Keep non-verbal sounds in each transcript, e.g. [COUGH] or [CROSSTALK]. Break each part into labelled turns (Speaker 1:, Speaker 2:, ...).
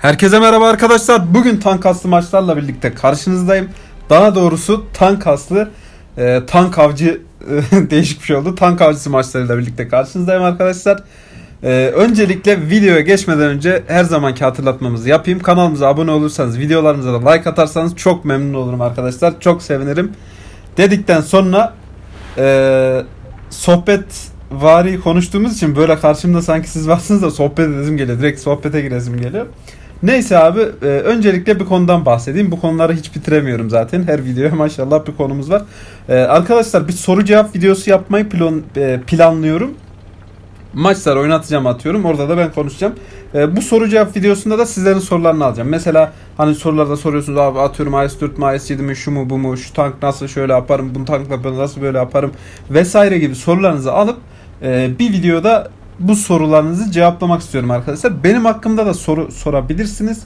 Speaker 1: Herkese merhaba arkadaşlar. Bugün tank aslı maçlarla birlikte karşınızdayım. Daha doğrusu tank aslı e, tank avcı e, [LAUGHS] değişik bir şey oldu. Tank avcısı maçlarıyla birlikte karşınızdayım arkadaşlar. E, öncelikle videoya geçmeden önce her zamanki hatırlatmamızı yapayım. Kanalımıza abone olursanız, videolarımıza da like atarsanız çok memnun olurum arkadaşlar. Çok sevinirim. Dedikten sonra e, sohbet vari konuştuğumuz için böyle karşımda sanki siz varsınız da sohbet edesim geliyor. Direkt sohbete giresim geliyor. Neyse abi e, öncelikle bir konudan bahsedeyim. Bu konuları hiç bitiremiyorum zaten. Her videoya [LAUGHS] maşallah bir konumuz var. E, arkadaşlar bir soru cevap videosu yapmayı plan, e, planlıyorum. Maçlar oynatacağım atıyorum. Orada da ben konuşacağım. E, bu soru cevap videosunda da sizlerin sorularını alacağım. Mesela hani sorularda soruyorsunuz abi atıyorum AS4 mi AS7 mi şu mu bu mu şu tank nasıl şöyle yaparım bu tankla ben nasıl böyle yaparım vesaire gibi sorularınızı alıp e, bir videoda bu sorularınızı cevaplamak istiyorum arkadaşlar. Benim hakkımda da soru sorabilirsiniz.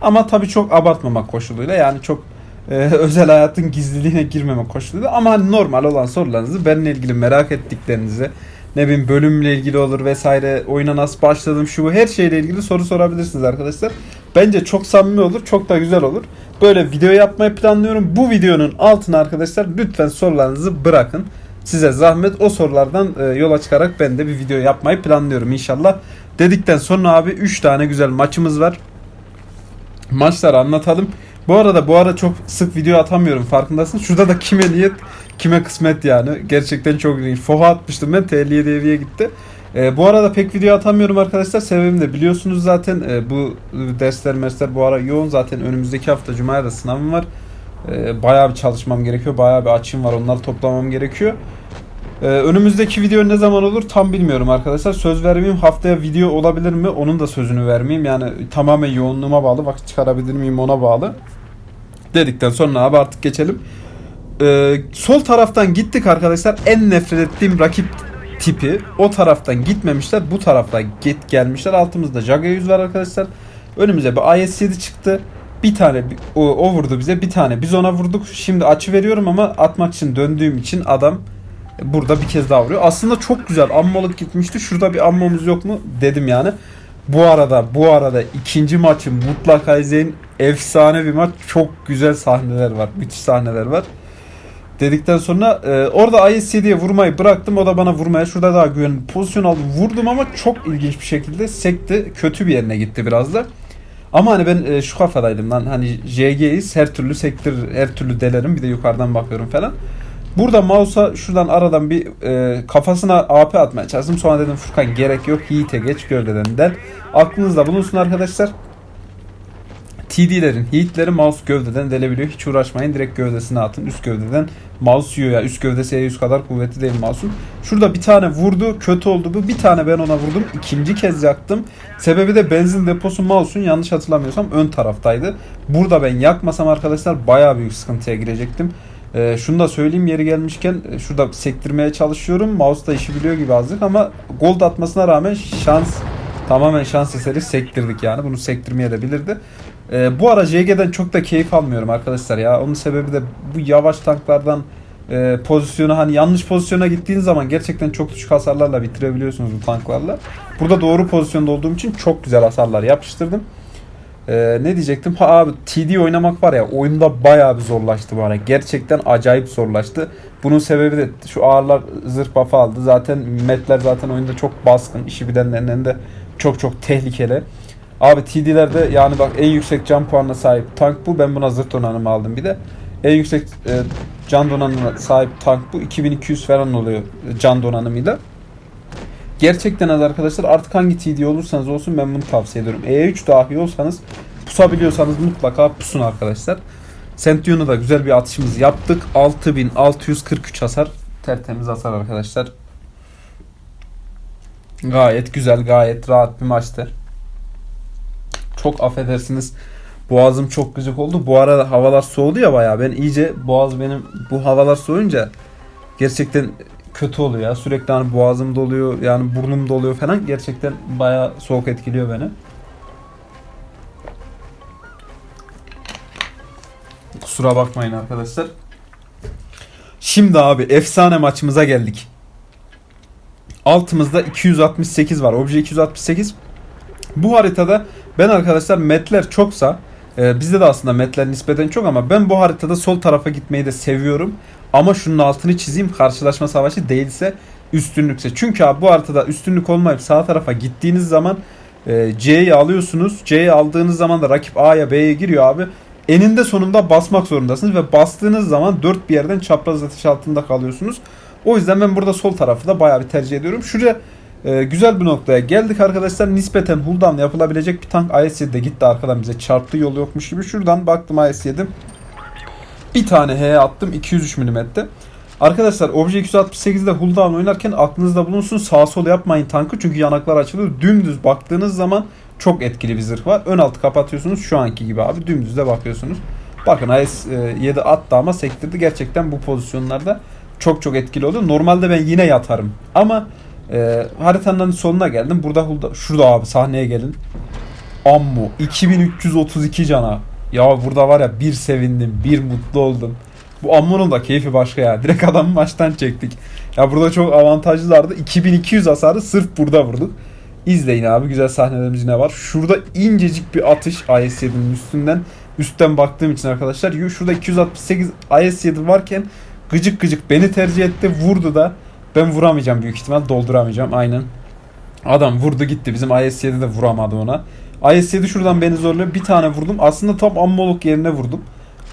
Speaker 1: Ama tabii çok abartmamak koşuluyla yani çok e, [LAUGHS] özel hayatın gizliliğine girmemek koşuluyla ama hani normal olan sorularınızı benimle ilgili merak ettiklerinizi ne bileyim bölümle ilgili olur vesaire oyuna nasıl başladım şu bu her şeyle ilgili soru sorabilirsiniz arkadaşlar. Bence çok samimi olur çok da güzel olur. Böyle video yapmayı planlıyorum. Bu videonun altına arkadaşlar lütfen sorularınızı bırakın. Size zahmet o sorulardan e, yola çıkarak ben de bir video yapmayı planlıyorum inşallah. Dedikten sonra abi 3 tane güzel maçımız var. Maçları anlatalım. Bu arada bu ara çok sık video atamıyorum farkındasın. Şurada da kime niyet kime kısmet yani. Gerçekten çok ilginç. Foha atmıştım ben TL7 eviye gitti. E, bu arada pek video atamıyorum arkadaşlar. Sebebini de biliyorsunuz zaten. E, bu dersler mersler bu ara yoğun. Zaten önümüzdeki hafta Cuma'ya da sınavım var. E, bayağı bir çalışmam gerekiyor. Bayağı bir açım var. Onları toplamam gerekiyor. Ee, önümüzdeki video ne zaman olur tam bilmiyorum arkadaşlar. Söz vermeyeyim haftaya video olabilir mi onun da sözünü vermeyeyim. Yani tamamen yoğunluğuma bağlı vakit çıkarabilir miyim ona bağlı. Dedikten sonra abi artık geçelim. Ee, sol taraftan gittik arkadaşlar. En nefret ettiğim rakip tipi o taraftan gitmemişler. Bu taraftan git gelmişler. Altımızda Jaga 100 var arkadaşlar. Önümüze bir IS-7 çıktı. Bir tane o, o vurdu bize. Bir tane biz ona vurduk. Şimdi açı veriyorum ama atmak için döndüğüm için adam burada bir kez daha vuruyor. Aslında çok güzel ammalık gitmişti. Şurada bir ammamız yok mu dedim yani. Bu arada bu arada ikinci maçı mutlaka izleyin. Efsane bir maç. Çok güzel sahneler var. Müthiş sahneler var. Dedikten sonra e, orada IS-7'ye vurmayı bıraktım. O da bana vurmaya şurada daha güvenli pozisyon aldım. Vurdum ama çok ilginç bir şekilde sekti. Kötü bir yerine gitti biraz da. Ama hani ben e, şu kafadaydım lan hani JG'yiz her türlü sektir her türlü delerim bir de yukarıdan bakıyorum falan. Burada mouse'a şuradan aradan bir e, kafasına AP atmaya çalıştım. Sonra dedim Furkan gerek yok. Heat'e geç gövdeden del. Aklınızda bulunsun arkadaşlar. TD'lerin, heat'leri mouse gövdeden delebiliyor. Hiç uğraşmayın. Direkt gövdesine atın. Üst gövdeden mouse yiyor ya. Üst gövdesi E100 kadar kuvvetli değil mouse'un. Şurada bir tane vurdu. Kötü oldu bu. Bir tane ben ona vurdum. İkinci kez yaktım. Sebebi de benzin deposu mouse'un yanlış hatırlamıyorsam ön taraftaydı. Burada ben yakmasam arkadaşlar bayağı büyük sıkıntıya girecektim. Ee, şunu da söyleyeyim yeri gelmişken e, şurada sektirmeye çalışıyorum. Mouse da işi biliyor gibi azıcık ama gold atmasına rağmen şans tamamen şans eseri sektirdik yani. Bunu sektirmeye de bilirdi. Ee, bu ara JG'den çok da keyif almıyorum arkadaşlar ya. Onun sebebi de bu yavaş tanklardan e, pozisyonu hani yanlış pozisyona gittiğin zaman gerçekten çok düşük hasarlarla bitirebiliyorsunuz bu tanklarla. Burada doğru pozisyonda olduğum için çok güzel hasarlar yapıştırdım. Ee, ne diyecektim? Ha abi TD oynamak var ya oyunda bayağı bir zorlaştı bana. Gerçekten acayip zorlaştı. Bunun sebebi de şu ağırlar zırh buff'ı aldı. Zaten metler zaten oyunda çok baskın. İşi bilenlerinin de çok çok tehlikeli. Abi TD'lerde yani bak en yüksek can puanına sahip tank bu. Ben buna zırh donanımı aldım bir de. En yüksek e, can donanımına sahip tank bu. 2200 falan oluyor can donanımıyla. Gerçekten az arkadaşlar artık hangi TD olursanız olsun ben bunu tavsiye ediyorum. E3 dahi olsanız pusabiliyorsanız mutlaka pusun arkadaşlar. Sention'u da güzel bir atışımız yaptık. 6643 hasar. Tertemiz hasar arkadaşlar. Gayet güzel, gayet rahat bir maçtı. Çok affedersiniz. Boğazım çok güzel oldu. Bu arada havalar soğudu ya bayağı. Ben iyice boğaz benim bu havalar soğuyunca gerçekten kötü oluyor ya. Sürekli hani boğazım doluyor, yani burnum doluyor falan. Gerçekten bayağı soğuk etkiliyor beni. Kusura bakmayın arkadaşlar. Şimdi abi efsane maçımıza geldik. Altımızda 268 var. Obje 268. Bu haritada Ben arkadaşlar metler çoksa e, bizde de aslında metler nispeten çok ama ben bu haritada sol tarafa gitmeyi de seviyorum. Ama şunun altını çizeyim karşılaşma savaşı değilse üstünlükse. Çünkü abi bu haritada üstünlük olmayıp sağ tarafa gittiğiniz zaman e, C'yi alıyorsunuz. C'yi aldığınız zaman da rakip A'ya B'ye giriyor abi. Eninde sonunda basmak zorundasınız ve bastığınız zaman dört bir yerden çapraz atış altında kalıyorsunuz. O yüzden ben burada sol tarafı da bayağı bir tercih ediyorum. Şuraya e, güzel bir noktaya geldik arkadaşlar. Nispeten hulldown yapılabilecek bir tank IS-7'de gitti arkadan bize çarptı yol yokmuş gibi. Şuradan baktım IS-7. Bir tane H attım 203 mm. Arkadaşlar Obje 268'de hulldown oynarken aklınızda bulunsun sağ sol yapmayın tankı çünkü yanaklar açılıyor. Dümdüz baktığınız zaman çok etkili bir zırh var. Ön altı kapatıyorsunuz şu anki gibi abi dümdüz de bakıyorsunuz. Bakın IS-7 attı ama sektirdi. Gerçekten bu pozisyonlarda çok çok etkili oldu. Normalde ben yine yatarım. Ama e, haritanın sonuna geldim. Burada hulda, şurada abi sahneye gelin. Ammo 2332 cana. Ya burada var ya bir sevindim, bir mutlu oldum. Bu Ammo'nun da keyfi başka ya. Direkt adamı maçtan çektik. Ya burada çok avantajlılardı. 2200 hasarı sırf burada vurduk. İzleyin abi güzel sahnelerimiz yine var. Şurada incecik bir atış IS-7'nin üstünden. Üstten baktığım için arkadaşlar. Şurada 268 IS-7 varken gıcık gıcık beni tercih etti. Vurdu da. Ben vuramayacağım büyük ihtimal. Dolduramayacağım aynen. Adam vurdu gitti. Bizim IS-7 de vuramadı ona. IS-7 şuradan beni zorluyor. Bir tane vurdum. Aslında tam ammoluk yerine vurdum.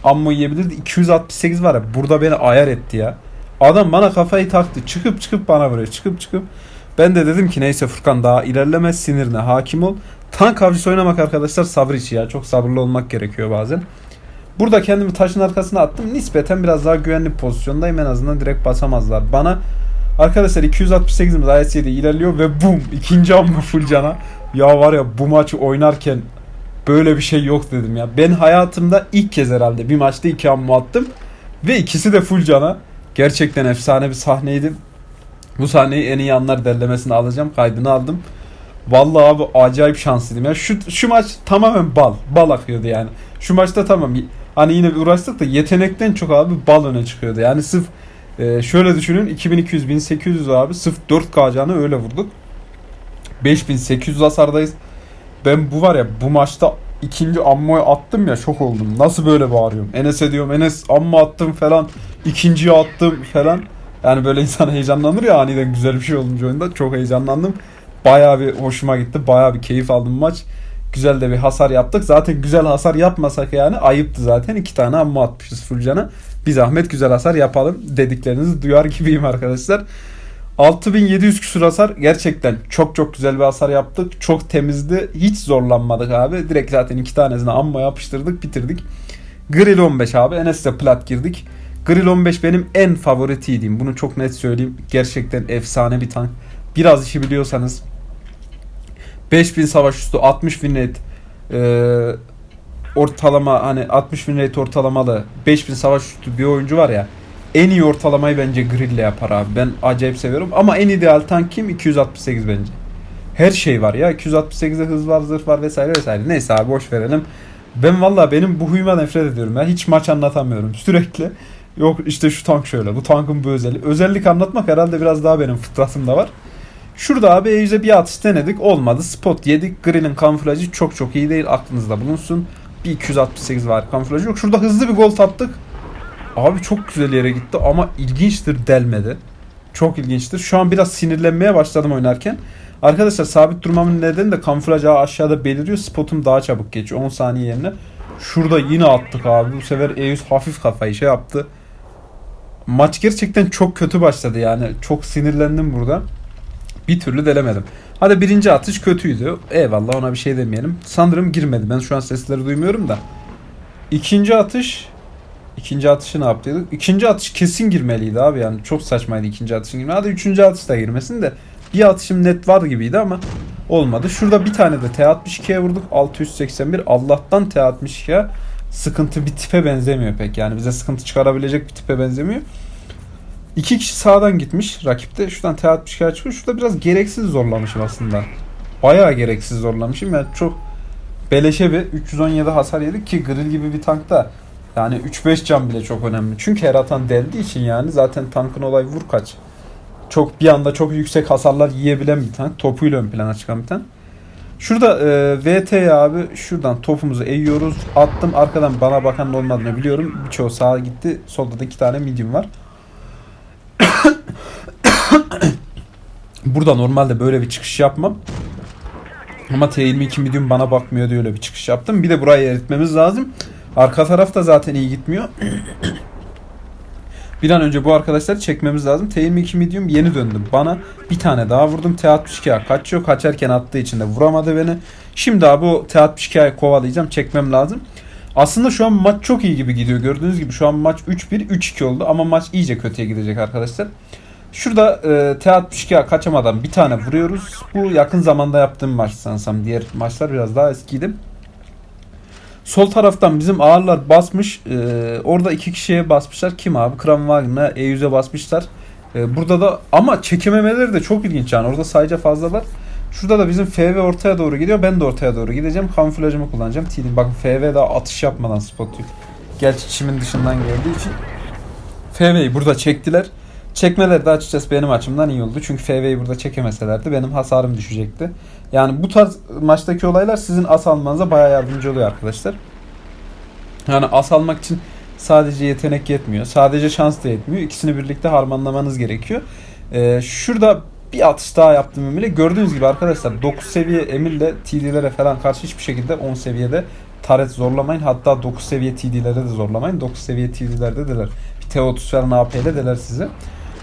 Speaker 1: Ammo yiyebilirdi. 268 var ya. Burada beni ayar etti ya. Adam bana kafayı taktı. Çıkıp çıkıp bana vuruyor. Çıkıp çıkıp. Ben de dedim ki neyse Furkan daha ilerleme sinirine hakim ol. Tank avcısı oynamak arkadaşlar sabır işi ya. Çok sabırlı olmak gerekiyor bazen. Burada kendimi taşın arkasına attım. Nispeten biraz daha güvenli pozisyondayım. En azından direkt basamazlar. Bana arkadaşlar 268'imiz IS-7 ilerliyor ve bum ikinci amma full cana. Ya var ya bu maçı oynarken böyle bir şey yok dedim ya. Ben hayatımda ilk kez herhalde bir maçta iki amma attım. Ve ikisi de full cana. Gerçekten efsane bir sahneydi. Bu sahneyi en iyi anlar derlemesini alacağım. Kaydını aldım. Vallahi abi acayip şanslıydım ya. Şu, şu maç tamamen bal. Bal akıyordu yani. Şu maçta tamam hani yine uğraştık da yetenekten çok abi bal öne çıkıyordu. Yani sırf e, şöyle düşünün 2200 1800 abi sırf 4 kacağını öyle vurduk. 5800 hasardayız. Ben bu var ya bu maçta ikinci ammoyu attım ya şok oldum. Nasıl böyle bağırıyorum? Enes'e diyorum Enes amma attım falan. ikinciyi attım falan. Yani böyle insan [LAUGHS] heyecanlanır ya aniden güzel bir şey olunca oyunda. Çok heyecanlandım. Bayağı bir hoşuma gitti. Bayağı bir keyif aldım maç. Güzel de bir hasar yaptık. Zaten güzel hasar yapmasak yani ayıptı zaten. iki tane amma atmışız Fulcan'a. Bir zahmet güzel hasar yapalım dediklerinizi duyar gibiyim arkadaşlar. 6700 küsur hasar gerçekten çok çok güzel bir hasar yaptık. Çok temizdi. Hiç zorlanmadık abi. Direkt zaten iki tanesini amma yapıştırdık bitirdik. Grill 15 abi. Enes'le plat girdik. Grill 15 benim en favoritiydim. Bunu çok net söyleyeyim. Gerçekten efsane bir tank. Biraz işi biliyorsanız 5000 savaş üstü 60 win rate e, ortalama hani 60 win rate ortalamalı 5000 savaş üstü bir oyuncu var ya en iyi ortalamayı bence Grill'le yapar abi. Ben acayip seviyorum ama en ideal tank kim? 268 bence. Her şey var ya. 268'de hız var, zırh var vesaire vesaire. Neyse abi boş verelim. Ben valla benim bu huyuma nefret ediyorum ya. Hiç maç anlatamıyorum. [LAUGHS] Sürekli yok işte şu tank şöyle, bu tankın bu özelliği. Özellik anlatmak herhalde biraz daha benim fıtratımda var. Şurada abi E100'e bir atış denedik. Olmadı. Spot yedik. Grill'in kamuflajı çok çok iyi değil. Aklınızda bulunsun. Bir 268 var kamuflajı yok. Şurada hızlı bir gol attık. Abi çok güzel yere gitti ama ilginçtir delmedi. Çok ilginçtir. Şu an biraz sinirlenmeye başladım oynarken. Arkadaşlar sabit durmamın nedeni de kamuflaj ağı aşağıda beliriyor. Spotum daha çabuk geçiyor 10 saniye yerine. Şurada yine attık abi. Bu sefer E100 hafif kafayı şey yaptı. Maç gerçekten çok kötü başladı yani. Çok sinirlendim burada. Bir türlü delemedim. Hadi birinci atış kötüydü. Eyvallah ona bir şey demeyelim. Sanırım girmedi. Ben şu an sesleri duymuyorum da. İkinci atış İkinci atışı ne yaptıydık? İkinci atış kesin girmeliydi abi yani. Çok saçmaydı ikinci atışın girmesi. Hadi üçüncü atış da girmesin de. Bir atışım net var gibiydi ama olmadı. Şurada bir tane de T62'ye vurduk. 681. Allah'tan T62'ye sıkıntı bir tipe benzemiyor pek. Yani bize sıkıntı çıkarabilecek bir tipe benzemiyor. İki kişi sağdan gitmiş rakipte. Şuradan T62'ye çıkıyor. Şurada biraz gereksiz zorlamışım aslında. Bayağı gereksiz zorlamışım. Yani çok beleşe bir 317 hasar yedik ki grill gibi bir tankta yani 3-5 can bile çok önemli. Çünkü her atan deldiği için yani zaten tankın olay vur kaç. Çok bir anda çok yüksek hasarlar yiyebilen bir tank. Topuyla ön plana çıkan bir tank. Şurada e, VT'ye abi şuradan topumuzu eğiyoruz. Attım arkadan bana bakan olmadığını biliyorum. Birçoğu sağa gitti. Solda da iki tane medium var. Burada normalde böyle bir çıkış yapmam. Ama T22 medium bana bakmıyor diye öyle bir çıkış yaptım. Bir de burayı eritmemiz lazım. Arka taraf da zaten iyi gitmiyor. bir an önce bu arkadaşları çekmemiz lazım. T22 medium yeni döndüm. Bana bir tane daha vurdum. T62'ye kaçıyor. Kaçarken attığı için de vuramadı beni. Şimdi abi o T62'ye kovalayacağım. Çekmem lazım. Aslında şu an maç çok iyi gibi gidiyor. Gördüğünüz gibi şu an maç 3-1, 3-2 oldu. Ama maç iyice kötüye gidecek arkadaşlar. Şurada e, T62'ye kaçamadan bir tane vuruyoruz. Bu yakın zamanda yaptığım maç sanırsam. Diğer maçlar biraz daha eskiydi. Sol taraftan bizim ağırlar basmış. E, orada iki kişiye basmışlar. Kim abi? Kram Wagner'a E100'e basmışlar. E, burada da ama çekememeleri de çok ilginç yani. Orada sayıca fazlalar. Şurada da bizim FV ortaya doğru gidiyor. Ben de ortaya doğru gideceğim. Kamuflajımı kullanacağım. TD. Bakın FV daha atış yapmadan spot yok. Gerçi çimin dışından geldiği için. FV'yi burada çektiler. Çekmeleri de açıkçası benim açımdan iyi oldu. Çünkü FV'yi burada çekemeselerdi benim hasarım düşecekti. Yani bu tarz maçtaki olaylar sizin as almanıza bayağı yardımcı oluyor arkadaşlar. Yani as almak için sadece yetenek yetmiyor. Sadece şans da yetmiyor. İkisini birlikte harmanlamanız gerekiyor. Ee, şurada bir atış daha yaptım Emir'le. Gördüğünüz gibi arkadaşlar 9 seviye Emir'le TD'lere falan karşı hiçbir şekilde 10 seviyede taret zorlamayın. Hatta 9 seviye TD'lere de zorlamayın. 9 seviye TD'lerde deler. Bir T30 falan AP ile deler size.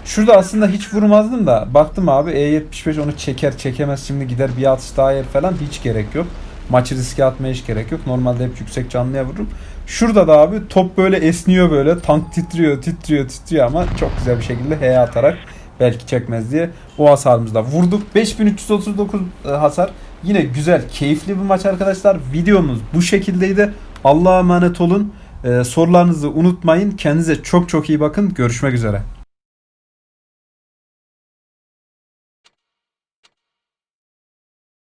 Speaker 1: Şurada aslında hiç vurmazdım da baktım abi E75 onu çeker çekemez şimdi gider bir atış daha yer falan hiç gerek yok. Maçı riske atmaya hiç gerek yok. Normalde hep yüksek canlıya vururum. Şurada da abi top böyle esniyor böyle. Tank titriyor titriyor titriyor ama çok güzel bir şekilde H atarak belki çekmez diye o hasarımızda vurduk. 5339 e, hasar. Yine güzel, keyifli bir maç arkadaşlar. Videomuz bu şekildeydi. Allah'a emanet olun. E, sorularınızı unutmayın. Kendinize çok çok iyi bakın. Görüşmek üzere.